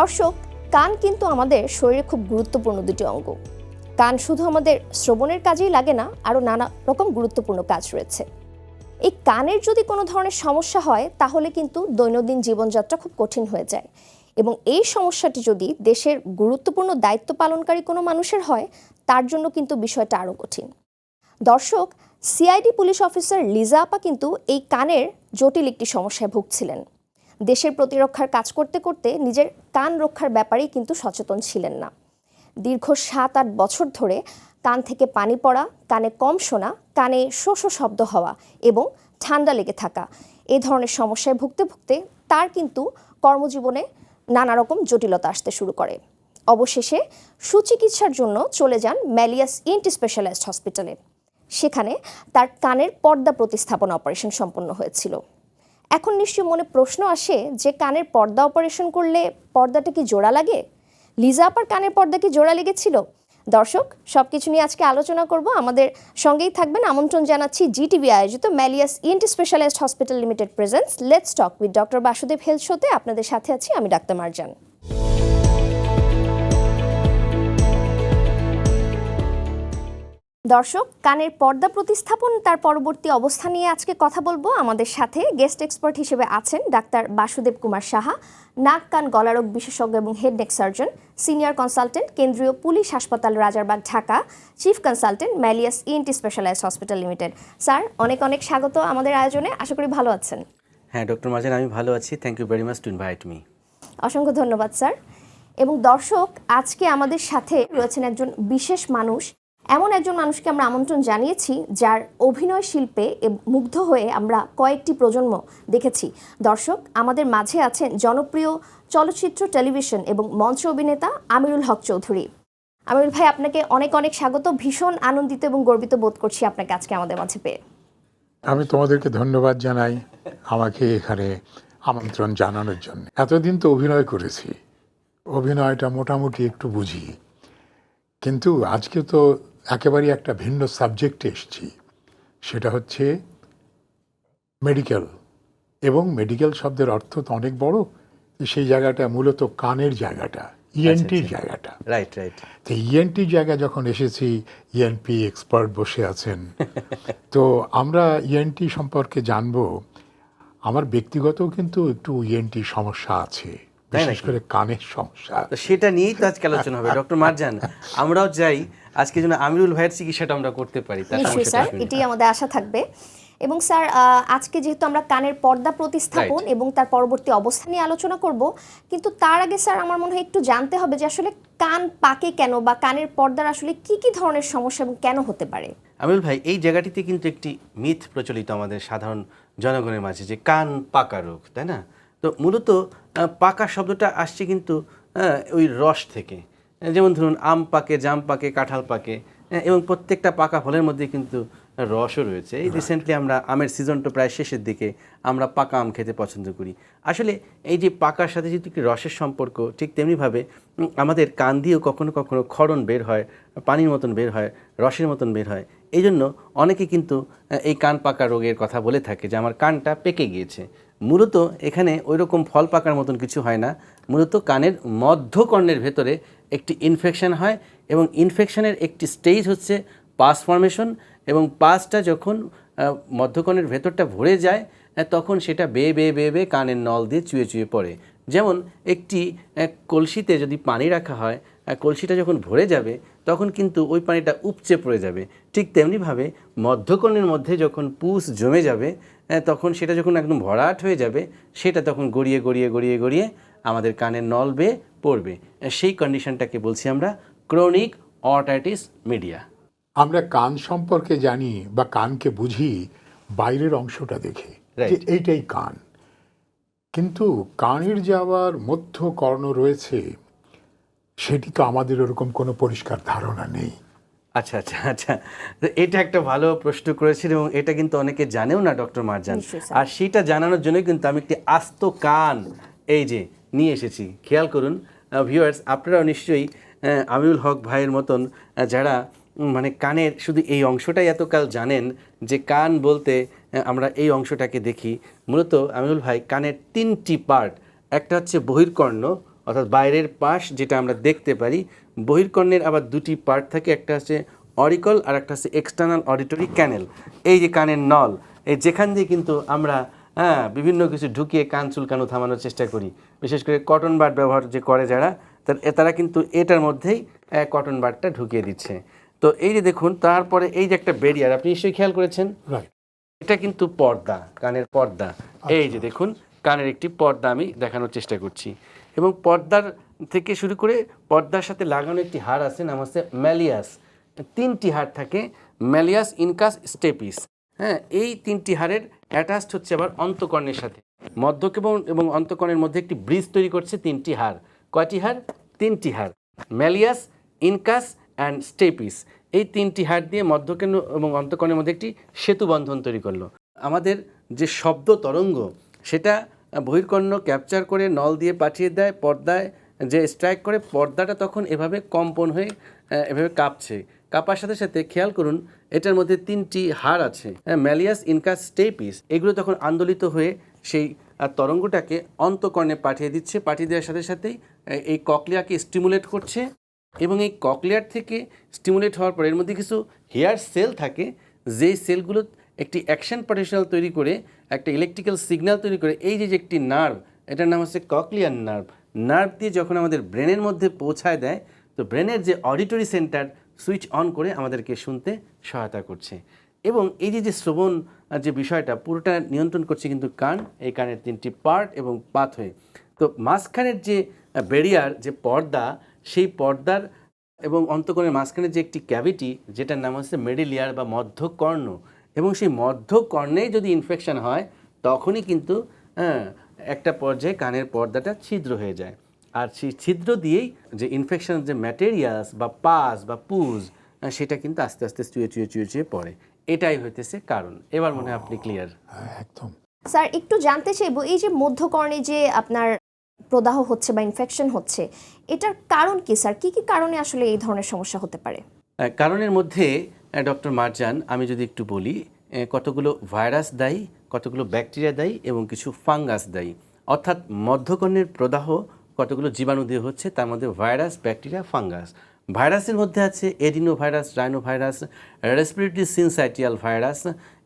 দর্শক, কান কিন্তু আমাদের শরীরে খুব গুরুত্বপূর্ণ দুটি অঙ্গ। কান শুধু আমাদের শ্রবণের কাজেই লাগে না, আরও নানা রকম গুরুত্বপূর্ণ কাজ রয়েছে। এই কানের যদি কোনো ধরনের সমস্যা হয়, তাহলে কিন্তু দৈনন্দিন জীবনযাত্রা খুব কঠিন হয়ে যায়। এবং এই সমস্যাটি যদি দেশের গুরুত্বপূর্ণ দায়িত্ব পালনকারী কোনো মানুষের হয়, তার জন্য কিন্তু বিষয়টা আরও কঠিন। দর্শক, সিআইডি পুলিশ অফিসার লিজা আপা কিন্তু এই কানের জটিল একটি সমস্যায় ভুগছিলেন। দেশের প্রতিরক্ষার কাজ করতে করতে নিজের কান রক্ষার ব্যাপারেই কিন্তু সচেতন ছিলেন না। দীর্ঘ সাত আট বছর ধরে কান থেকে পানি পড়া, কানে কম শোনা, কানে শো শব্দ হওয়া এবং ঠান্ডা লেগে থাকা এ ধরনের সমস্যায় ভুগতে ভুগতে তার কিন্তু কর্মজীবনে নানা রকম জটিলতা আসতে শুরু করে। অবশেষে সুচিকিৎসার জন্য চলে যান ম্যালিয়াস ইন্ট স্পেশালাইজড হসপিটালে। সেখানে তার কানের পর্দা প্রতিস্থাপন অপারেশন সম্পন্ন হয়েছিল। এখন নিশ্চয়ই মনে প্রশ্ন আসে যে কানের পর্দা অপারেশন করলে পর্দাটা কি জোড়া লাগে? লিজা আপার কানের পর্দা কি জোড়া লেগেছিল? দর্শক সব কিছু নিয়ে আজকে আলোচনা করব। আমাদের সঙ্গেই থাকবেন আমন্ত্রণ জানাচ্ছি জিটিভি আয়োজিত Malleus ENT specialised hospital limited presents let's talk with doctor Basudeb health শোতে আপনাদের সাথে আছি আমি ডাক্তার মারজান। দর্শক কানের পর্দা প্রতিস্থাপন তার পরবর্তী অবস্থা নিয়ে আজকে কথা বলব। আমাদের সাথে গেস্ট এক্সপার্ট হিসেবে আছেন ডাক্তার বাসুদেব কুমার সাহা নাক কান গলারোগ বিশেষজ্ঞ এবং head neck surgeon senior consultant কেন্দ্রীয় পুলিশ হাসপাতাল Rajarbagh Dhaka chief consultant Malleus ENT specialised hospital limited sir অনেক অনেক স্বাগত আমাদের আয়োজনে আশা করি ভালো আছেন। হ্যাঁ ডক্টর মাজান আমি ভালো আছি। Thank you very much to invite me অসংখ্য ধন্যবাদ স্যার। এবং দর্শক আজকে আমাদের সাথে রয়েছেন একজন বিশেষ মানুষ এমন একজন মানুষকে আমরা আমন্ত্রণ জানিয়েছি, যার অভিনয় শিল্পে মুগ্ধ হয়ে আমরা কয়েকটি প্রজন্ম দেখেছি। দর্শক, আমাদের মাঝে আছেন জনপ্রিয় চলচ্চিত্র টেলিভিশন এবং মঞ্চ অভিনেতা আমিরুল হক চৌধুরী। আমিরুল ভাই, আপনাকে অনেক অনেক স্বাগত। ভীষণ আনন্দিত এবং গর্বিত বোধ করছি আপনাকে আজকে আমাদের মাঝে পেয়ে। আমি তোমাদেরকে ধন্যবাদ জানাই আমাকে এখানে আমন্ত্রণ জানানোর জন্য। এতদিন তো অভিনয় করেছি। অভিনয়টা মোটামুটি একটু বুঝি। কিন্তু আজকে তো একেবারে একটা ভিন্ন সাবজেক্টে এসেছি। সেটা হচ্ছে মেডিকেল। এবং মেডিকেল শব্দের অর্থ তো অনেক বড় সেই জায়গাটা মূলত কানের জায়গাটা ইএনটির জায়গাটা। রাইট রাইট তো ইএনটি জায়গা যখন এসেছি ইএনপি এক্সপার্ট বসে আছেন। তো আমরা ইএনটি সম্পর্কে জানব আমার ব্যক্তিগত কিন্তু একটু ইএনটি সমস্যা আছে। বিশেষ করে কানের সমস্যা। তো সেটা নিয়েই তো আজকে আলোচনা হবে। ডক্টর মারজান আমরাও যাই। আজকে যেন আমিরুল ভাইয়ের চিকিৎসাটা আমরা করতে পারি তার নিশ্চয়ই স্যার শুনি। আমাদের আশা থাকবে। এবং স্যার আজকে যেহেতু আমরা কানের পর্দা প্রতিস্থাপন এবং তার পরবর্তী অবস্থা নিয়ে আলোচনা করব কিন্তু তার আগে স্যার আমার মনে হয় একটু জানতে হবে যে আসলে কান পাকে কেন বা কানের পর্দার আসলে কি কি ধরনের সমস্যা এবং কেন হতে পারে? আমিরুল ভাই এই জায়গাটিতে কিন্তু একটি মিথ প্রচলিত আমাদের সাধারণ জনগণের মাঝে যে কান পাকা রোগ তাই না? তো মূলত পাকা শব্দটা আসছে কিন্তু ওই রস থেকে। যেমন ধরুন আম পাকে জাম পাকে কাঁঠাল পাকে এবং প্রত্যেকটা পাকা ফলের মধ্যে কিন্তু রসও রয়েছে। এই রিসেন্টলি আমরা আমের সিজনটা প্রায় শেষের দিকে আমরা পাকা আম খেতে পছন্দ করি। আসলে এই যে পাকার সাথে যদি রসের সম্পর্ক ঠিক তেমনিভাবে আমাদের কান দিয়েও কখনো কখনো ক্ষরণ বের হয় পানির মতন বের হয় রসের মতন বের হয়। এই জন্য অনেকে কিন্তু এই কান পাকা রোগের কথা বলে থাকে যে আমার কানটা পেকে গিয়েছে। মূলত এখানে ওই রকম ফল পাকার মতন কিছু হয় না। মূলত কানের মধ্যকর্ণের ভেতরে একটি ইনফেকশান হয় এবং ইনফেকশানের একটি স্টেজ হচ্ছে পাস ফর্মেশন এবং পাসটা যখন মধ্যকর্ণের ভেতরটা ভরে যায় তখন সেটা বেয়ে বেয়ে বেয়ে বেয়ে কানের নল দিয়ে চুয়ে চুয়ে পড়ে। যেমন একটি কলসিতে যদি পানি রাখা হয় কলসিটা যখন ভরে যাবে, তখন কিন্তু ওই পানিটা উপচে পড়ে যাবে। ঠিক তেমনিভাবে মধ্যকর্ণের মধ্যে যখন পুষ জমে যাবে তখন সেটা যখন একদম ভরাট হয়ে যাবে সেটা তখন গড়িয়ে গড়িয়ে গড়িয়ে গড়িয়ে আমাদের কানের নল বেয়ে পড়বে সেই কন্ডিশনটাকে বলছি আমরা ক্রনিক অটাইটিস মিডিয়া আমরা কান সম্পর্কে জানি বা কানকে বুঝি বাইরের অংশটা দেখে। যে এইটাই কান। কিন্তু কানের যাওয়ার মধ্য কর্ণ রয়েছে সেটি তো আমাদের ওরকম কোনো পরিষ্কার ধারণা নেই। আচ্ছা আচ্ছা আচ্ছা। তো এটা একটা ভালো প্রশ্ন করেছেন এবং এটা কিন্তু অনেকে জানেও না ডক্টর মারজান। আর সেটা জানানোর জন্য কিন্তু আমি একটি আস্ত কান এই যে নিয়ে এসেছি। খেয়াল করুন ভিউয়ার্স আপনারাও নিশ্চয়ই আমিউল হক ভাইয়ের মতন যারা মানে কানের শুধু এই অংশটাই এতকাল জানেন যে কান বলতে আমরা এই অংশটাকে দেখি। মূলত আমিউল ভাই কানের তিনটি পার্ট একটা হচ্ছে বহির্কর্ণ অর্থাৎ বাইরের পাশ যেটা আমরা দেখতে পারি বহির্কর্ণের আবার দুটি পার্ট থাকে একটা হচ্ছে অরিকল আর একটা হচ্ছে এক্সটার্নাল অডিটরি ক্যানেল এই যে কানের নল এই যেখান দিয়ে কিন্তু আমরা হ্যাঁ বিভিন্ন কিছু ঢুকিয়ে কান চুলকানো থামানোর চেষ্টা করি। বিশেষ করে কটন বাড ব্যবহার যে করে যারা তার- তারা কিন্তু এটার মধ্যেই কটন বাডটা ঢুকিয়ে দিচ্ছে। তো এই যে দেখুন তারপরে এই যে একটা বেরিয়ার আপনি নিশ্চয়ই খেয়াল করেছেন? এটা কিন্তু পর্দা কানের পর্দা। এই যে দেখুন কানের একটি পর্দা আমি দেখানোর চেষ্টা করছি। এবং পর্দার থেকে শুরু করে পর্দার সাথে লাগানো একটি হাড় আছে, নাম হচ্ছে ম্যালিয়াস। তিনটি হাড় থাকে, ম্যালিয়াস ইনকাস স্টেপিস। হ্যাঁ এই তিনটি হাড়ের অ্যাটাচড হচ্ছে আবার অন্তকর্ণের সাথে। মধ্যক এবং অন্তকর্ণের মধ্যে একটি ব্রিজ তৈরি করছে তিনটি হাড় কয়টি হাড় তিনটি হাড় ম্যালিয়াস, ইনকাস অ্যান্ড স্টেপিস। এই তিনটি হাড় দিয়ে মধ্যকেন্দ্র এবং অন্তকর্ণের মধ্যে একটি সেতু বন্ধন তৈরি করল। আমাদের যে শব্দ তরঙ্গ, সেটা বহির্কর্ণ ক্যাপচার করে নল দিয়ে পাঠিয়ে দেয়, পর্দায় যে স্ট্রাইক করে, পর্দাটা তখন এভাবে কম্পন হয়ে এভাবে কাঁপছে। কাঁপার সাথে সাথে খেয়াল করুন, এটার মধ্যে তিনটি হাড় আছে ম্যালিয়াস ইনকাস স্টেপিস এগুলো তখন আন্দোলিত হয়ে সেই তরঙ্গটাকে অন্তকর্ণে পাঠিয়ে দিচ্ছে, পাঠিয়ে দেওয়ার সাথে সাথেই এই ককলিয়াকে স্টিমুলেট করছে এবং এই ককলিয়ার থেকে স্টিমুলেট হওয়ার পর এর মধ্যে কিছু হেয়ার সেল থাকে, যেই সেলগুলো একটি অ্যাকশন পটেনশিয়াল তৈরি করে, একটা ইলেকট্রিক্যাল সিগন্যাল তৈরি করে, এই যে যে একটি নার্ভ, এটার নাম হচ্ছে ককলিয়ার নার্ভ। নার্ভ দিয়ে যখন আমাদের ব্রেনের মধ্যে পৌঁছায় দেয়, তো ব্রেনের যে অডিটরি সেন্টার সুইচ অন করে আমাদেরকে শুনতে সহায়তা করছে। এবং এই যে যে শ্রবণ যে বিষয়টা, পুরোটা নিয়ন্ত্রণ করছে কিন্তু কান, এই কানের তিনটি পার্ট এবং পাথ হয়ে তো মাঝখানের যে ব্যারিয়ার, যে পর্দা, সেই পর্দার এবং অন্তকরণের মাঝখানে যে একটি ক্যাভিটি, যেটার নাম হচ্ছে মেডিলিয়ার বা মধ্যকর্ণ এবং সেই মধ্যকর্ণেই যদি ইনফেকশন হয় তখনই কিন্তু হ্যাঁ, একটা পর্যায়ে কানের পর্দাটা ছিদ্র হয়ে যায়। আর সেই ছিদ্র দিয়েই যে ইনফেকশন যে ম্যাটেরিয়ালস বা পাস বা পুজ সেটা কিন্তু আস্তে আস্তে চুয়ে চুয়ে চুয়ে চুয়ে পড়ে। এটাই হইতেছে কারণ। এবার মনে হয় আপনি ক্লিয়ার হ্যাঁ, একদম। স্যার একটু জানতে চাইব এই যে মধ্যকর্ণে যে আপনার প্রদাহ হচ্ছে বা ইনফেকশন হচ্ছে এটার কারণ কি স্যার? কি কি কারণে আসলে এই ধরনের সমস্যা হতে পারে? কারণের মধ্যে ডক্টর মারজান, আমি যদি একটু বলি কতগুলো ভাইরাস দায়ী, কতগুলো ব্যাকটেরিয়া দায়ী এবং কিছু ফাঙ্গাস দায়ী। অর্থাৎ মধ্যকর্ণের প্রদাহ কতগুলো জীবাণু দিয়ে হচ্ছে, তার মধ্যে ভাইরাস, ব্যাকটেরিয়া, ফাঙ্গাস। ভাইরাসের মধ্যে আছে adeno virus rhino virus respiratory syncytial virus,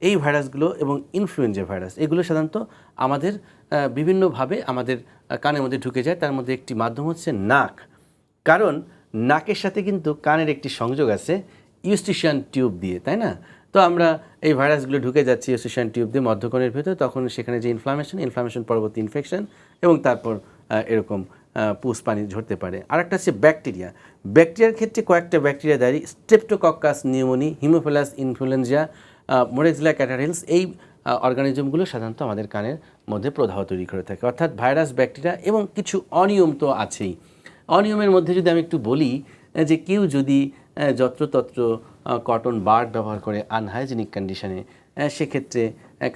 এই ভাইরাসগুলো এবং ইনফ্লুয়েঞ্জা ভাইরাস। এগুলো সাধারণত আমাদের বিভিন্নভাবে আমাদের কানের মধ্যে ঢুকে যায়, তার মধ্যে একটি মাধ্যম হচ্ছে নাক। কারণ নাকের সাথে কিন্তু কানের একটি সংযোগ আছে ইউস্টিশিয়ান টিউব দিয়ে, তাই না? তো আমরা এই ভাইরাসগুলো ঢুকে যাচ্ছি ইউস্টিশিয়ান টিউব দিয়ে মধ্যকোণের ভেতর, তখন সেখানে যে ইনফ্লামেশন ইনফ্লামেশন পরবর্তী ইনফেকশন এবং তারপর এরকম পুষ পানি ঝরতে পারে। আরেকটা হচ্ছে ব্যাকটেরিয়া ব্যাকটেরিয়ার ক্ষেত্রে কয়েকটা ব্যাকটেরিয়া দাঁড়ি streptococcus pneumoniae haemophilus influenzae moraxella catarrhalis এই অর্গানিজমগুলো সাধারণত আমাদের কানের মধ্যে প্রদাহ তৈরি করে থাকে। অর্থাৎ ভাইরাস ব্যাকটেরিয়া এবং কিছু অনিয়ম তো আছেই। অনিয়মের মধ্যে যদি আমি একটু বলি যে কেউ যদি যত্রতত্র কটন বার্ড ব্যবহার করে আনহাইজেনিক কন্ডিশনে সেক্ষেত্রে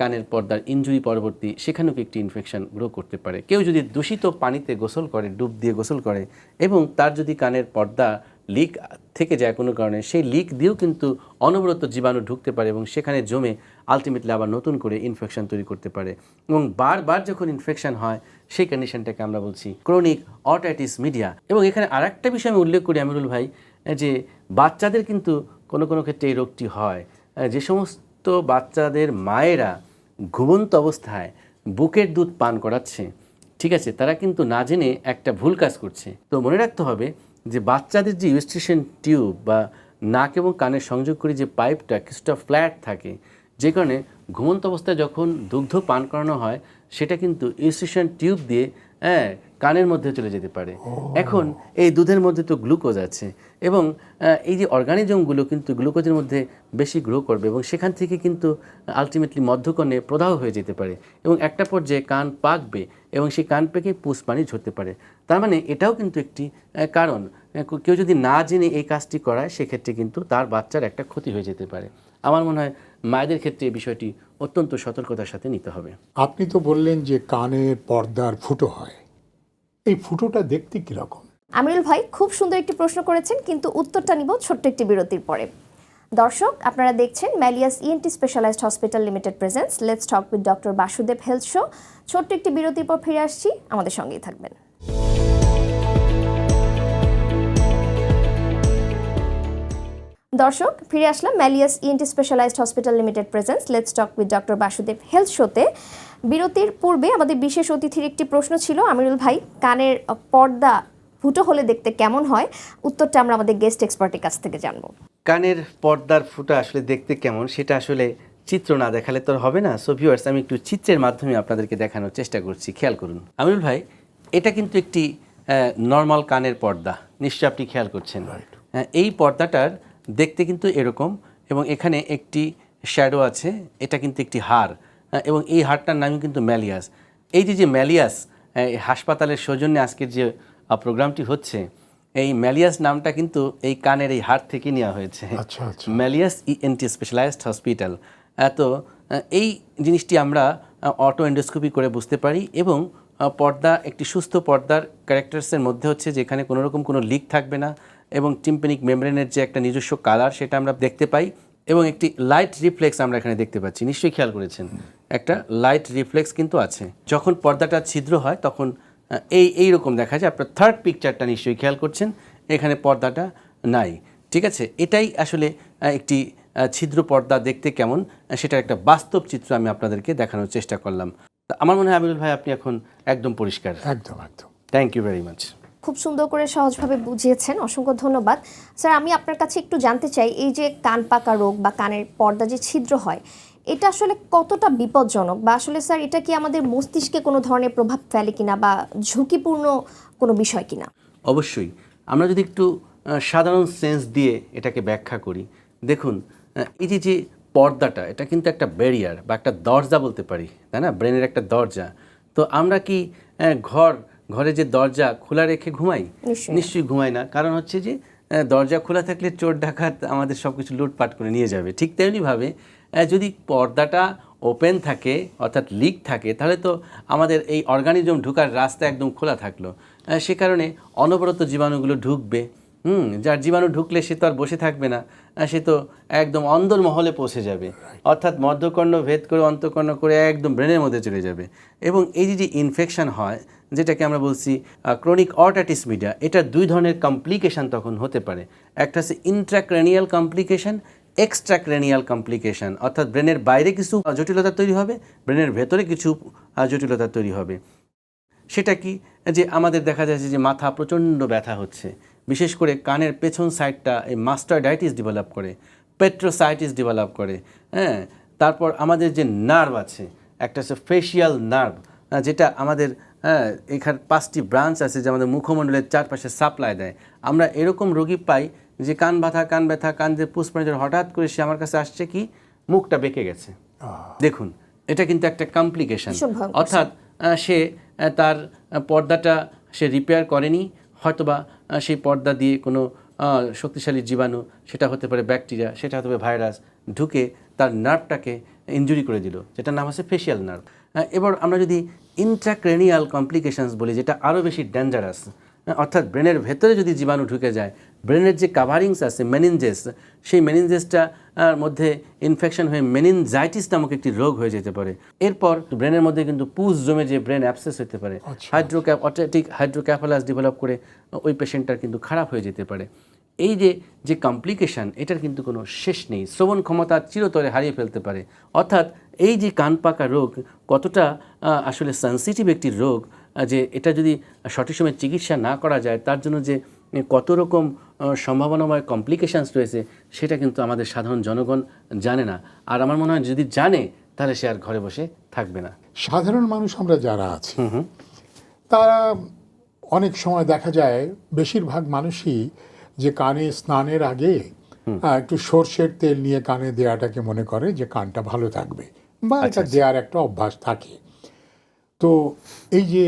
কানের পর্দার ইনজুরি পরবর্তী সেখানেও একটি ইনফেকশন গ্রো করতে পারে। কেউ যদি দূষিত পানিতে গোসল করে, ডুব দিয়ে গোসল করে এবং তার যদি কানের পর্দা লিক থেকে যায় কোনো কারণে, সেই লিক দিয়েও কিন্তু অনবরত জীবাণু ঢুকতে পারে এবং সেখানে জমে আলটিমেটলি আবার নতুন করে ইনফেকশন তৈরি করতে পারে। এবং বারবার যখন ইনফেকশন হয়, সেই কন্ডিশনটাকে আমরা বলছি ক্রনিক অটাইটিস মিডিয়া এবং এখানে আরেকটা বিষয় আমি উল্লেখ করি, আমিরুল ভাই যে বাচ্চাদের কিন্তু কোনো কোনো ক্ষেত্রে এই রোগটি হয়। যে সমস্ত বাচ্চাদের মায়েরা ঘুমন্ত অবস্থায় বুকের দুধ পান করাচ্ছে, ঠিক আছে, তারা কিন্তু না জেনে একটা ভুল কাজ করছে। তো মনে রাখতে হবে যে বাচ্চাদের যে ইউস্ট্রেশন টিউব বা নাক এবং কানের সংযোগ করে যে পাইপটা কিছুটা ফ্ল্যাট থাকে, যে কারণে ঘুমন্ত অবস্থায় যখন দুগ্ধ পান করানো হয়, সেটা কিন্তু ইউস্ট্রেশন টিউব দিয়ে হ্যাঁ কানের মধ্যে চলে যেতে পারে। এখন এই দুধের মধ্যে তো গ্লুকোজ আছে এবং এই যে অর্গানিজমগুলো কিন্তু গ্লুকোজের মধ্যে বেশি গ্রো করবে এবং সেখান থেকে কিন্তু আলটিমেটলি মধ্যকণে প্রদাহ হয়ে যেতে পারে এবং একটা পর্যায়ে কান পাকবে এবং সেই কান পেকে পুষ পানি ঝরতে পারে। তার মানে এটাও কিন্তু একটি কারণ। কেউ যদি না জেনে এই কাজটি করায় সেক্ষেত্রে কিন্তু তার বাচ্চার একটা ক্ষতি হয়ে যেতে পারে। আমার মনে হয় মায়েদের ক্ষেত্রে এই বিষয়টি অত্যন্ত সতর্কতার সাথে নিতে হবে। আপনি তো বললেন যে কানের পর্দার ফুটো হয়। এই ফুটোটা দেখতে কীরকম আমিরুল ভাই, খুব সুন্দর একটি প্রশ্ন করেছেন, কিন্তু উত্তরটা নিব ছোট্ট একটি বিরতির পরে। দর্শক, আপনারা দেখছেন Malleus ENT specialised hospital limited presents let's talk with doctor Basudeb health show ছোট্ট একটি বিরতির পর ফিরে আসছি, আমাদের সঙ্গেই থাকবেন। দর্শক, ফিরে আসলাম Malleus ENT specialised hospital limited presents let's talk with doctor Basudeb health শোতে বিরতির পূর্বে আমাদের বিশেষ অতিথির একটি প্রশ্ন ছিল আমিরুল ভাই কানের পর্দা ফুটো হলে দেখতে কেমন হয়? উত্তরটা আমরা আমাদের গেস্ট এক্সপার্টের কাছ থেকে জানব। কানের পর্দার ফুটা আসলে দেখতে কেমন সেটা আসলে চিত্র না দেখালে তো আর হবে না। সো ভিউয়ার্স আমি একটু চিত্রের মাধ্যমে আপনাদেরকে দেখানোর চেষ্টা করছি। খেয়াল করুন। আমিরুল ভাই এটা কিন্তু একটি নর্মাল কানের পর্দা। নিশ্চয়ই আপনি খেয়াল করছেন। হ্যাঁ, এই পর্দাটার দেখতে কিন্তু এরকম এবং এখানে একটি শ্যাডো আছে। এটা কিন্তু একটি হাড় হ্যাঁ, এবং এই হাড়টার নামই কিন্তু ম্যালিয়াস। এই যে যে ম্যালিয়াস এই হাসপাতালের সৌজন্যে আজকের যে প্রোগ্রামটি হচ্ছে এই ম্যালিয়াস নামটা কিন্তু এই কানের এই হাড় থেকে নেওয়া হয়েছে। আচ্ছা, আচ্ছা। ম্যালিয়াস ইএনটি স্পেশালাইজড হসপিটাল তো এই জিনিসটি আমরা অটো এন্ডোস্কোপি করে বুঝতে পারি এবং পর্দা একটি সুস্থ পর্দার ক্যারেক্টার্সের মধ্যে হচ্ছে যেখানে কোনো রকম কোনো লিক থাকবে না এবং টিম্পেনিক মেমব্রেনের যে একটা নিজস্ব কালার সেটা আমরা দেখতে পাই। এবং একটি লাইট রিফ্লেক্স আমরা এখানে দেখতে পাচ্ছি। নিশ্চয়ই খেয়াল করেছেন। একটা লাইট রিফ্লেক্স কিন্তু আছে। যখন পর্দাটা ছিদ্র হয় তখন এই এই রকম দেখা যায়। আপনার থার্ড পিকচারটা নিশ্চয়ই খেয়াল করছেন। এখানে পর্দাটা নাই। ঠিক আছে? এটাই আসলে একটি ছিদ্র পর্দা দেখতে কেমন? সেটার একটা বাস্তব চিত্র আমি আপনাদেরকে দেখানোর চেষ্টা করলাম। আমার মনে হয় আমিরুল ভাই আপনি এখন একদম পরিষ্কার। একদম একদম। থ্যাংক ইউ ভেরি মাচ খুব সুন্দর করে সহজভাবে বুঝিয়েছেন। অসংখ্য ধন্যবাদ। স্যার, আমি আপনার কাছে একটু জানতে চাই, এই যে কান পাকা রোগ বা কানের পর্দা যে ছিদ্র হয়, এটা আসলে কতটা বিপজ্জনক বা আসলে স্যার, এটা কি আমাদের মস্তিষ্কে কোনো ধরনের প্রভাব ফেলে কিনা বা ঝুঁকিপূর্ণ কোনো বিষয় কিনা? অবশ্যই। আমরা যদি একটু সাধারণ সেন্স দিয়ে এটাকে ব্যাখ্যা করি, দেখুন এই যে যে পর্দাটা, এটা কিন্তু একটা ব্যারিয়ার বা একটা দরজা বলতে পারি, তাই না? ব্রেনের একটা দরজা। তো আমরা কি ঘর ঘরে যে দরজা খোলা রেখে ঘুমাই নিশ্চয়ই। ঘুমাই না। কারণ হচ্ছে যে দরজা খোলা থাকলে চোর ডাকাত আমাদের সব কিছু লুটপাট করে নিয়ে যাবে। ঠিক তেমনিভাবে যদি পর্দাটা ওপেন থাকে অর্থাৎ লিক থাকে তাহলে তো আমাদের এই অর্গানিজম ঢোকার রাস্তা একদম খোলা থাকল। সে কারণে অনবরত জীবাণুগুলো ঢুকবে। হুম যার জীবাণু ঢুকলে সে তো আর বসে থাকবে না। সে তো একদম অন্দর মহলে পৌঁছে যাবে। অর্থাৎ মধ্যকর্ণ ভেদ করে অন্তকর্ণ করে একদম ব্রেনের মধ্যে চলে যাবে। এবং এই যে ইনফেকশন হয় যেটাকে আমরা বলছি ক্রনিক অর্টাইটিস মিডিয়া এটা দুই ধরনের কমপ্লিকেশান তখন হতে পারে। একটা হচ্ছে ইন্ট্রাক্রেনিয়াল কমপ্লিকেশন এক্সট্রাক্রেনিয়াল কমপ্লিকেশন অর্থাৎ ব্রেনের বাইরে কিছু জটিলতা তৈরি হবে, ব্রেনের ভেতরে কিছু জটিলতা তৈরি হবে। সেটা কি? যে আমাদের দেখা যাচ্ছে যে মাথা প্রচণ্ড ব্যথা হচ্ছে। বিশেষ করে কানের পেছন সাইডটা এই মাস্টারডাইটিস ডেভেলপ করে পেট্রোসাইটিস ডেভেলপ করে হ্যাঁ? তারপর আমাদের যে নার্ভ আছে, একটা হচ্ছে ফেশিয়াল নার্ভ যেটা আমাদের হ্যাঁ এখানে পাঁচটি ব্রাঞ্চ আছে যে আমাদের মুখমণ্ডলের চারপাশে সাপ্লাই দেয়। আমরা এরকম রোগী পাই যে কান ব্যথা কান ব্যথা কান যে পুষ্পাঞ্জল হঠাৎ করে সে আমার কাছে আসছে কি? মুখটা বেঁকে গেছে। দেখুন এটা কিন্তু একটা কমপ্লিকেশন অর্থাৎ সে তার পর্দাটা সে রিপেয়ার করেনি হয়তোবা সেই পর্দা দিয়ে কোনো শক্তিশালী জীবাণু সেটা হতে পারে ব্যাকটেরিয়া সেটা হতে পারে ভাইরাস ঢুকে তার নার্ভটাকে ইনজুরি করে দিল যেটার নাম আছে ফেশিয়াল নার্ভ এবার আমরা যদি ইন্ট্রাক্রেনিয়াল কমপ্লিকেশনস বলি যেটা আরও বেশি ডেঞ্জারাস অর্থাৎ ব্রেনের ভেতরে যদি জীবাণু ঢুকে যায় ব্রেনের যে কাভারিংস আছে মেনিনজেস সেই মেনিনজেসটা মধ্যে ইনফেকশন হয়ে মেনিনজাইটিস নামক একটি রোগ হয়ে যেতে পারে। এরপর ব্রেনের মধ্যে কিন্তু পুজ জমে যে ব্রেন অ্যাপসেস হতে পারে। হাইড্রোক্যাপ অটোটিক হাইড্রোক্যাফালাস ডেভেলপ করে ওই পেশেন্টটার কিন্তু খারাপ হয়ে যেতে পারে। এই যে যে কমপ্লিকেশন এটার কিন্তু কোনো শেষ নেই। শ্রবণ ক্ষমতা চিরতরে হারিয়ে ফেলতে পারে। অর্থাৎ এই যে কান পাকা রোগ কতটা আসলে সেন্সিটিভ একটি রোগ যে এটা যদি সঠিক সময়ে চিকিৎসা না করা যায় তার জন্য যে কত রকম সম্ভাবনাময় কমপ্লিকেশানস রয়েছে সেটা কিন্তু আমাদের সাধারণ জনগণ জানে না। আর আমার মনে হয় যদি জানে তাহলে সে আর ঘরে বসে থাকবে না। সাধারণ মানুষ আমরা যারা আছি তারা অনেক সময় দেখা যায় বেশিরভাগ মানুষই যে কানে স্নানের আগে একটু সর্ষের তেল নিয়ে কানে দেওয়াটাকে মনে করে যে কানটা ভালো থাকবে বা এটা দেওয়ার একটা অভ্যাস থাকে। তো এই যে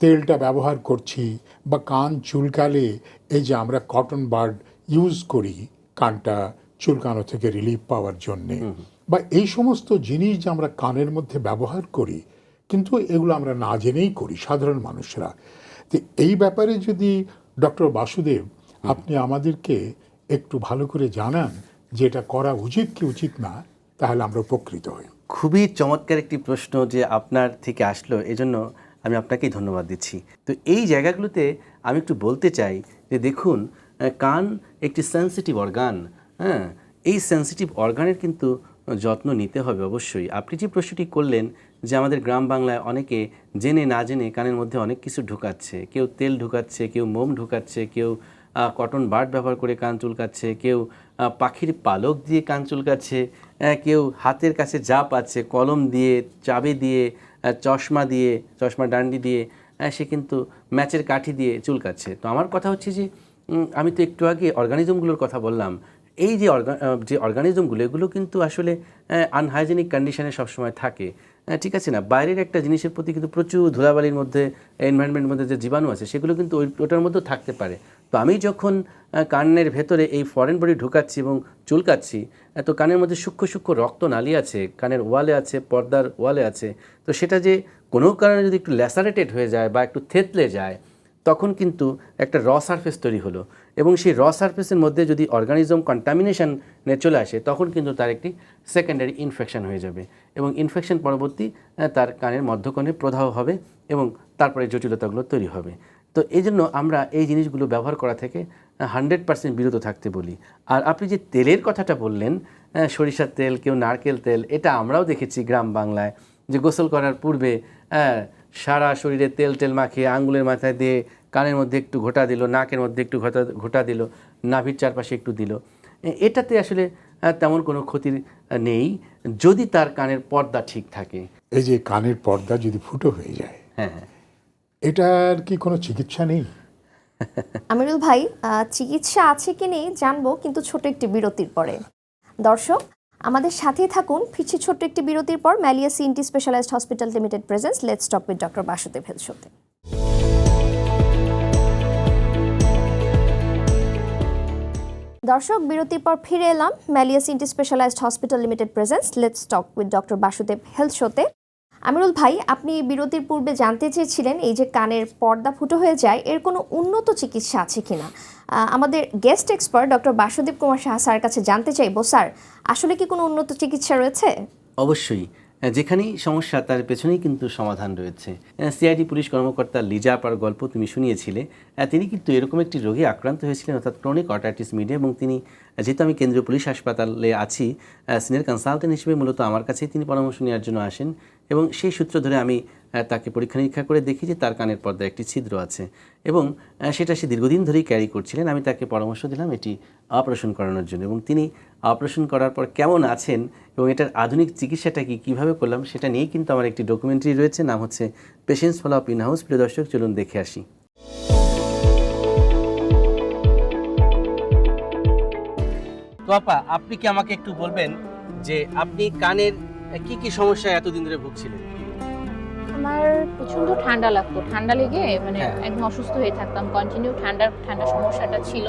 তেলটা ব্যবহার করছি বা কান চুলকালে এই যে আমরা কটন বার্ড ইউজ করি কানটা চুলকানো থেকে রিলিফ পাওয়ার জন্যে বা এই সমস্ত জিনিস যে আমরা কানের মধ্যে ব্যবহার করি কিন্তু এগুলো আমরা না জেনেই করি সাধারণ মানুষরা। তো এই ব্যাপারে যদি ডক্টর বাসুদেব আপনি আমাদেরকে একটু ভালো করে জানান যে এটা করা উচিত কি উচিত না তাহলে আমরা উপকৃত হই। খুবই চমৎকার একটি প্রশ্ন যে আপনার থেকে আসলো এজন্য আমি আপনাকেই ধন্যবাদ দিচ্ছি। তো এই জায়গাগুলোতে আমি একটু বলতে চাই যে দেখুন কান একটি সেন্সিটিভ অর্গান হ্যাঁ? এই সেন্সিটিভ অর্গানের কিন্তু যত্ন নিতে হবে অবশ্যই। আপনি যে প্রশ্নটি করলেন যে আমাদের গ্রাম বাংলায় অনেকে জেনে না জেনে কানের মধ্যে অনেক কিছু ঢুকাচ্ছে কেউ তেল ঢুকাচ্ছে কেউ মোম ঢুকাচ্ছে কেউ কটন বার্ড ব্যবহার করে কান চুলকাচ্ছে, কেউ পাখির পালক দিয়ে কান চুলকাচ্ছে কেউ হাতের কাছে যা পাচ্ছে কলম দিয়ে, চাবি দিয়ে চশমা দিয়ে চশমা ডান্ডি দিয়ে সে কিন্তু ম্যাচের কাঠি দিয়ে চুলকাচ্ছে। তো আমার কথা হচ্ছে যে আমি তো একটু আগে অর্গানিজমগুলোর কথা বললাম। এই যে অর্গা যে অর্গানিজমগুলো, এগুলো কিন্তু আসলে আনহাইজেনিক কন্ডিশনে সবসময় থাকে। ঠিক আছে না? বাইরের একটা জিনিসের প্রতি কিন্তু প্রচুর ধুলাবালির মধ্যে এনভায়রনমেন্টের মধ্যে যে জীবাণু আছে, সেগুলো কিন্তু ওই, ওটার মধ্যেও থাকতে পারে। তো আমি যখন কানের ভেতরে এই ফরেন বডি ঢুকাচ্ছি এবং চুলকাচ্ছি তো কানের মধ্যে সূক্ষ্ম সূক্ষ্ম রক্ত নালী আছে, কানের ওয়ালে আছে, পর্দার ওয়ালে আছে, তো সেটা যে কোনো কারণে যদি একটু ল্যাসারেটেড হয়ে যায় বা একটু থেতলে যায়, তখন কিন্তু একটা র সারফেস তৈরি হলো এবং সেই র সারফেসের মধ্যে যদি অর্গানিজম কন্টামিনেশন চলে আসে, তখন কিন্তু তার একটি সেকেন্ডারি ইনফেকশন হয়ে যাবে এবং ইনফেকশন পরবর্তী তার কানের মধ্যকণে প্রদাহ হবে এবং তারপরে জটিলতাগুলো তৈরি হবে। তো এই জন্য আমরা এই জিনিসগুলো ব্যবহার করা থেকে হান্ড্রেড পার্সেন্ট বিরত থাকতে বলি। আর আপনি যে তেলের কথাটা বললেন সরিষার তেল কেউ নারকেল তেল এটা আমরাও দেখেছি গ্রাম বাংলায় যে গোসল করার পূর্বে হ্যাঁ সারা শরীরে তেল টেল মাখিয়ে আঙ্গুলের মাথায় দিয়ে কানের মধ্যে একটু ঘোটা দিল নাকের মধ্যে একটু ঘটা ঘোটা দিল নাভির চারপাশে একটু দিল। এটাতে আসলে তেমন কোনো ক্ষতির নেই যদি তার কানের পর্দা ঠিক থাকে। এই যে কানের পর্দা যদি ফুটো হয়ে যায় হ্যাঁ হ্যাঁ। এটার কি কোনো চিকিৎসা নেই? আমিরুল ভাই চিকিৎসা আছে কি নেই জানব, কিন্তু ছোট একটি বিরতির পরে। দর্শক, আমাদের সাথেই থাকুন, ফিরছি ছোট্ট একটি বিরতির পর Malleus ENT specialised hospital limited presents, let's talk with doctor Basudeb health শোতে। দর্শক, বিরতির পর ফিরে এলাম Malleus ENT specialised hospital limited presents, let's talk with doctor Basudeb health শোতে। আমিরুল ভাই, আপনি বিরতির পূর্বে জানতে চেয়েছিলেন এই যে কানের পর্দা ফুটো হয়ে যায়, এর কোনো উন্নত চিকিৎসা আছে কিনা? আমাদের guest expert doctor Basudeb Kumar Saha sir কাছে জানতে চাইব। স্যার, আসলে কি কোনো উন্নত চিকিৎসা রয়েছে? অবশ্যই। যেখানেই সমস্যা, তার পেছনেই কিন্তু সমাধান রয়েছে। সিআইডি পুলিশ কর্মকর্তা লিজা আপার গল্প তুমি শুনিয়েছিলে। তিনি কিন্তু এরকম একটি রোগে আক্রান্ত হয়েছিলেন, অর্থাৎ ক্রনিক অটাইটিস মিডিয়া এবং তিনি যেহেতু আমি কেন্দ্রীয় পুলিশ হাসপাতালে আছি সিনিয়র কনসালটেন্ট হিসেবে মূলত আমার কাছেই তিনি পরামর্শ নেওয়ার জন্য আসেন। এবং সেই সূত্র ধরে আমি তাকে পরীক্ষা নিরীক্ষা করে দেখি যে তার কানের পর্দায় একটি ছিদ্র আছে এবং সেটা সে দীর্ঘদিন ধরেই ক্যারি করছিলেন। আমি তাকে পরামর্শ দিলাম এটি অপারেশন করানোর জন্য এবং তিনি অপারেশন করার পর কেমন আছেন এবং এটার আধুনিক চিকিৎসাটা কি কীভাবে করলাম সেটা নিয়েই কিন্তু আমার একটি ডকুমেন্টারি রয়েছে। নাম হচ্ছে patients follow up in house প্রিয় দর্শক, চলুন দেখে আসি। তো আপা, আপনি কি আমাকে একটু বলবেন যে আপনি কানের কি কি সমস্যা এতদিন ধরে ভুগছিলেন? আমার প্রচণ্ড ঠান্ডা লাগতো। ঠান্ডা লেগে মানে হ্যাঁ। একদম অসুস্থ হয়ে থাকতাম। কন্টিনিউ ঠান্ডার ঠান্ডা সমস্যাটা ছিল।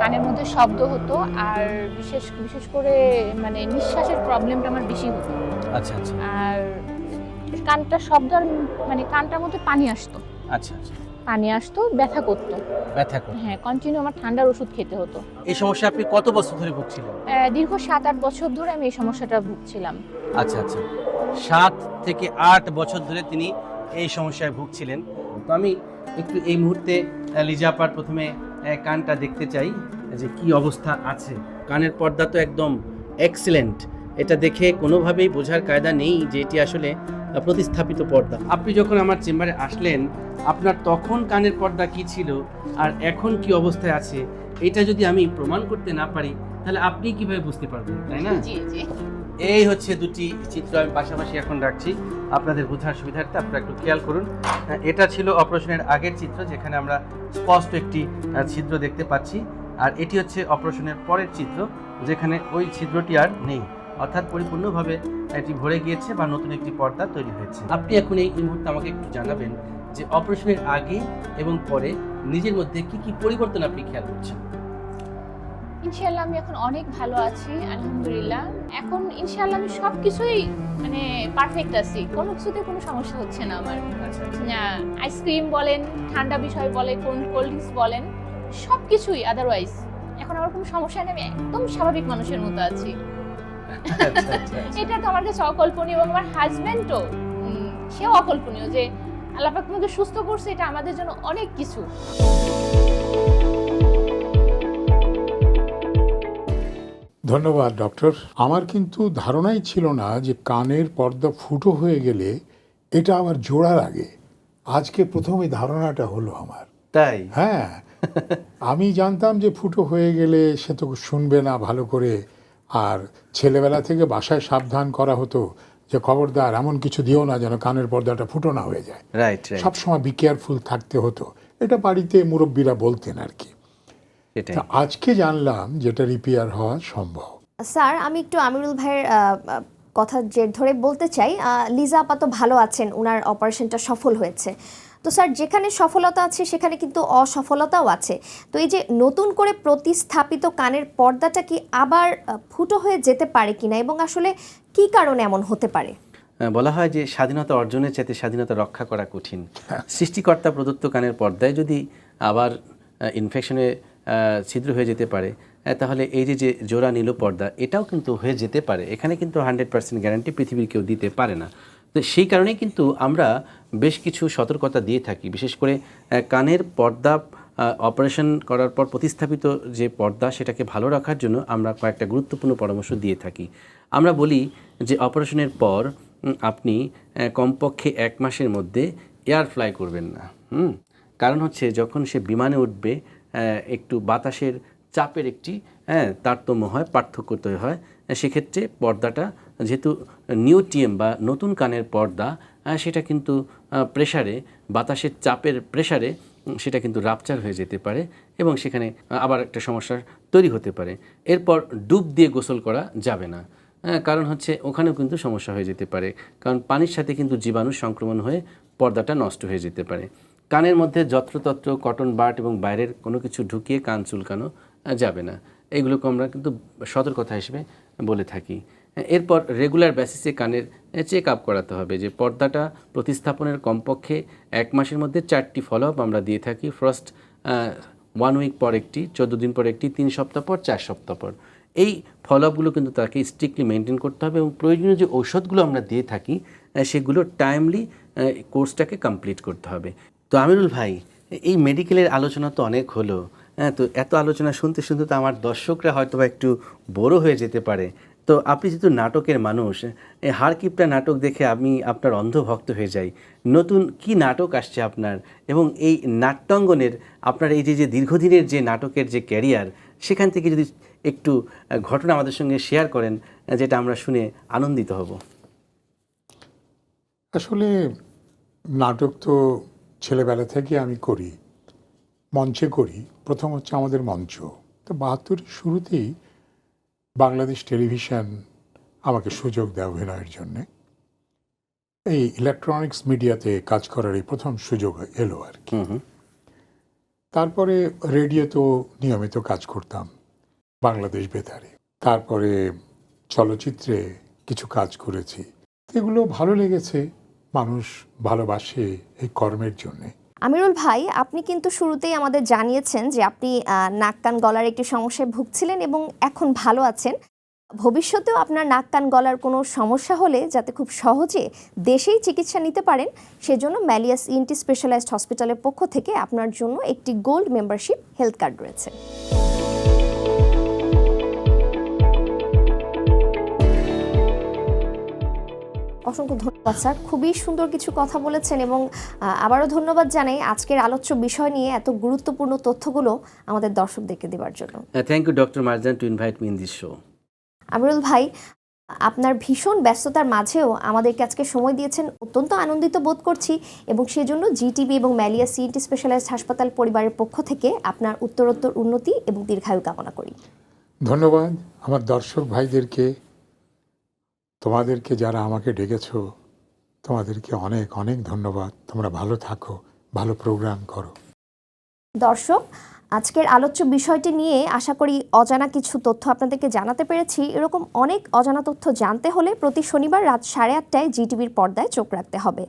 কানের মধ্যে শব্দ হতো আর বিশেষ বিশেষ করে মানে নিঃশ্বাসের প্রবলেমটা আমার বেশি হতো। আচ্ছা আচ্ছা। আর কানটা শব্দ আর মানে কানটার মধ্যে পানি আসতো। আচ্ছা আচ্ছা। পানি আসতো ব্যথা করতো। ব্যথা করে হ্যাঁ কন্টিনিউ আমার ঠান্ডার ওষুধ খেতে হতো। এই সমস্যা আপনি কত বছর ধরে ভুগছিলেন? দীর্ঘ সাত আট বছর ধরে আমি এই সমস্যাটা ভুগছিলাম। আচ্ছা আচ্ছা। সাত থেকে আট বছর ধরে তিনি এই সমস্যায় ভুগছিলেন। তো আমি একটু এই মুহূর্তে লিজাপার প্রথমে কানটা দেখতে চাই, যে কি অবস্থা আছে। কানের পর্দা তো একদম এক্সিলেন্ট এটা দেখে কোনোভাবেই বোঝার কায়দা নেই যে এটি আসলে প্রতিস্থাপিত পর্দা। আপনি যখন আমার চেম্বারে আসলেন, আপনার তখন কানের পর্দা কি ছিল আর এখন কি অবস্থায় আছে, এটা যদি আমি প্রমাণ করতে না পারি, তাহলে আপনি কীভাবে বুঝতে পারবেন, তাই না? এই হচ্ছে দুটি চিত্র আমি পাশাপাশি এখন রাখছি। আপনাদের বোঝার সুবিধার্থে আপনারা একটু খেয়াল করুন। এটা ছিল অপারেশনের আগের চিত্র, যেখানে আমরা স্পষ্ট একটি ছিদ্র দেখতে পাচ্ছি। আর এটি হচ্ছে অপারেশনের পরের চিত্র, যেখানে ওই ছিদ্রটি আর নেই। অর্থাৎ পরিপূর্ণভাবে এটি ভরে গিয়েছে বা নতুন একটি পর্দা তৈরি হয়েছে। আপনি এখন এই মুহূর্তে আমাকে একটু জানাবেন যে অপারেশনের আগে এবং পরে নিজের মধ্যে কি কি পরিবর্তন আপনি খেয়াল করছেন? ইনশাল্লাহ আমি এখন অনেক ভালো আছি আলহামদুলিল্লাহ। এখন ইনশাল্লাহ আমি সব কিছুই মানে পারফেক্ট আছি। কোনো কিছুতে কোনো সমস্যা হচ্ছে না আমার। আইসক্রিম বলেন ঠান্ডা বিষয় বলে কোন কোল্ড ড্রিঙ্কস বলেন সব কিছুই আদারওয়াইজ এখন আমার কোনো সমস্যা নেই আমি একদম স্বাভাবিক মানুষের মতো আছি। আচ্ছা আচ্ছা। এটা তো আমার কাছে অকল্পনীয় এবং আমার হাজব্যান্ডও সেও অকল্পনীয় যে আল্লাপাক তোমাকে সুস্থ করছে এটা আমাদের জন্য অনেক কিছু। ধন্যবাদ ডক্টর। আমার কিন্তু ধারণাই ছিল না যে কানের পর্দা ফুটো হয়ে গেলে এটা আমার জোড়া লাগে আজকে প্রথমে ধারণাটা হলো আমার। তাই? হ্যাঁ। আমি জানতাম যে ফুটো হয়ে গেলে সে তো শুনবে না ভালো করে। আর ছেলেবেলা থেকে বাসায় সাবধান করা হতো যে খবরদার এমন কিছু দিও না যেন কানের পর্দাটা ফুটো না হয়ে যায়। সবসময় বি কেয়ারফুল থাকতে হতো। এটা বাড়িতে মুরব্বীরা বলতেন আর কি। সেটাই। আজকে জানলাম যেটা রিপেয়ার হওয়া সম্ভব। স্যার আমি একটু আমিরুল ভাইয়ের কথা জের ধরে বলতে চাই লিজা আপা তো ভালো আছেন ওনার অপারেশনটা সফল হয়েছে। তো স্যার যেখানে সফলতা আছে সেখানে কিন্তু অসফলতাও আছে। তো এই যে নতুন করে প্রতিস্থাপিত কানের পর্দাটা কি আবার ফুটো হয়ে যেতে পারে কিনা এবং আসলে কি কারণে এমন হতে পারে? বলা হয় যে স্বাধীনতা অর্জনের চাইতে স্বাধীনতা রক্ষা করা কঠিন। সৃষ্টিকর্তা প্রদত্ত কানের পর্দায় যদি আবার ইনফেকশনে ছিদ্র হয়ে যেতে পারে। তাহলে এই যে যে জোড়া নীল পর্দা, এটাও কিন্তু হয়ে যেতে পারে। এখানে কিন্তু হান্ড্রেড পার্সেন্ট গ্যারান্টি পৃথিবীর কেউ দিতে পারে না। তো সেই কারণেই কিন্তু আমরা বেশ কিছু সতর্কতা দিয়ে থাকি। বিশেষ করে কানের পর্দা অপারেশন করার পর প্রতিস্থাপিত যে পর্দা, সেটাকে ভালো রাখার জন্য আমরা কয়েকটা গুরুত্বপূর্ণ পরামর্শ দিয়ে থাকি। আমরা বলি যে অপারেশনের পর আপনি কমপক্ষে এক মাসের মধ্যে এয়ার ফ্লাই করবেন না। হুম? কারণ হচ্ছে, যখন সে বিমানে উঠবে একটু বাতাসের চাপের একটি হ্যাঁ তারতম্য হয় পার্থক্য তৈরি হয়। আহ, সেক্ষেত্রে পর্দাটা যেহেতু নিউ টিএম বা নতুন কানের পর্দা আহ, সেটা কিন্তু প্রেসারে বাতাসের চাপের প্রেসারে সেটা কিন্তু রাপচার হয়ে যেতে পারে এবং সেখানে আবার একটা সমস্যার তৈরি হতে পারে। এরপর ডুব দিয়ে গোসল করা যাবে না। হ্যাঁ কারণ হচ্ছে ওখানেও কিন্তু সমস্যা হয়ে যেতে পারে। কারণ পানির সাথে কিন্তু জীবাণু সংক্রমণ হয়ে পর্দাটা নষ্ট হয়ে যেতে পারে। কানের মধ্যে যত্রতত্র, কটন বাট এবং বাইরের কোনো কিছু ঢুকিয়ে কান চুলকানো যাবে না। এইগুলোকে আমরা কিন্তু সতর্কতা হিসেবে বলে থাকি। এরপর রেগুলার বেসিসে কানের চেক আপ করাতে হবে যে পর্দাটা প্রতিস্থাপনের কমপক্ষে এক মাসের মধ্যে চারটি ফলো আপ আমরা দিয়ে থাকি। ফার্স্ট ওয়ান উইক পর একটি, চোদ্দ দিন পর একটি, তিন সপ্তাহ পর চার সপ্তাহ পর। এই ফলো আপগুলো কিন্তু তাকে স্ট্রিক্টলি মেনটেন করতে হবে এবং প্রয়োজনীয় যে ঔষধগুলো আমরা দিয়ে থাকি সেগুলো টাইমলি কোর্সটাকে কমপ্লিট করতে হবে। তো আমিরুল ভাই, এই মেডিকেলের আলোচনা তো অনেক হলো। হ্যাঁ তো এত আলোচনা শুনতে শুনতে তো আমার দর্শকরা হয়তো বা একটু বড় হয়ে যেতে পারে। তো আপনি যেহেতু নাটকের মানুষ হারকিপটা নাটক দেখে আমি আপনার অন্ধভক্ত হয়ে যাই। নতুন কি নাটক আসছে আপনার? এবং এই নাট্যাঙ্গনের, আপনার এই যে যে দীর্ঘদিনের যে নাটকের যে ক্যারিয়ার, সেখান থেকে যদি একটু ঘটনা আমাদের সঙ্গে শেয়ার করেন যেটা আমরা শুনে আনন্দিত হব। আসলে নাটক তো ছেলেবেলা থেকে আমি করি মঞ্চে করি। প্রথম হচ্ছে আমাদের মঞ্চ। তো বাহাত্তরের শুরুতেই বাংলাদেশ টেলিভিশন আমাকে সুযোগ দেয় অভিনয়ের জন্যে। এই ইলেকট্রনিক্স মিডিয়াতে কাজ করার এই প্রথম সুযোগ এলো আর কি। তারপরে রেডিওতেও নিয়মিত কাজ করতাম বাংলাদেশ বেতারে। তারপরে চলচ্চিত্রে কিছু কাজ করেছি। এগুলো ভালো লেগেছে। মানুষ ভালোবাসে এই কর্মের জন্যে। আমিরুল ভাই, আপনি কিন্তু শুরুতেই আমাদের জানিয়েছেন যে আপনি নাক কান গলার একটি সমস্যায় ভুগছিলেন এবং এখন ভালো আছেন। ভবিষ্যতেও আপনার নাক কান গলার কোনো সমস্যা হলে যাতে খুব সহজে দেশেই চিকিৎসা নিতে পারেন, সেজন্য ম্যালিয়াস ইনটি স্পেশালাইজড হসপিটালের পক্ষ থেকে আপনার জন্য একটি গোল্ড মেম্বারশিপ হেলথ কার্ড রয়েছে। অসংখ্য ধন্যবাদ স্যার। খুবই সুন্দর কিছু কথা বলেছেন এবং আবারও ধন্যবাদ জানাই আজকের আলোচ্য বিষয় নিয়ে এত গুরুত্বপূর্ণ তথ্যগুলো আমাদের দর্শকদেরকে দেওয়ার জন্য। Thank you doctor Marjan to invite me in this show Amirul ভাই আপনার ভীষণ ব্যস্ততার মাঝেও আমাদেরকে আজকে সময় দিয়েছেন। অত্যন্ত আনন্দিত বোধ করছি এবং সেজন্য জিটিভি এবং ম্যালিয়া সিএনটি স্পেশালাইজড হাসপাতাল পরিবারের পক্ষ থেকে আপনার উত্তরোত্তর উন্নতি এবং দীর্ঘায়ু কামনা করি। ধন্যবাদ। আমার দর্শক ভাইদেরকে তোমাদেরকে যারা আমাকে ডেকেছ, তোমাদেরকে অনেক অনেক ধন্যবাদ। তোমরা ভালো থাকো, ভালো প্রোগ্রাম করো। দর্শক আজকের আলোচ্য বিষয়টি নিয়ে আশা করি অজানা কিছু তথ্য আপনাদেরকে জানাতে পেরেছি। এরকম অনেক অজানা তথ্য জানতে হলে প্রতি শনিবার রাত সাড়ে আটটায় জিটিভির পর্দায় চোখ রাখতে হবে।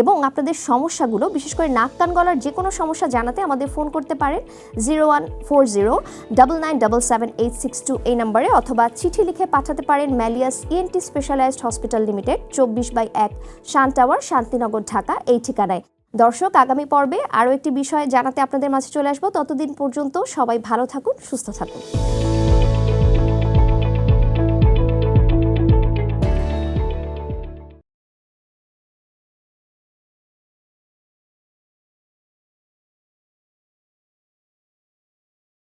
এবং আপনাদের সমস্যাগুলো, বিশেষ করে নাক কান গলার যে কোনো সমস্যা জানাতে আমাদের ফোন করতে পারেন zero one four zero, double nine, double seven, eight six two এই নম্বরে অথবা চিঠি লিখে পাঠাতে পারেন Malleus ENT specialised hospital limited চব্বিশ বাই এক শান টাওয়ার শান্তিনগর, ঢাকা, এই ঠিকানায়। দর্শক, আগামী পর্বে আরও একটি বিষয় জানাতে আপনাদের মাঝে চলে আসব। ততদিন পর্যন্ত সবাই ভালো থাকুন, সুস্থ থাকুন।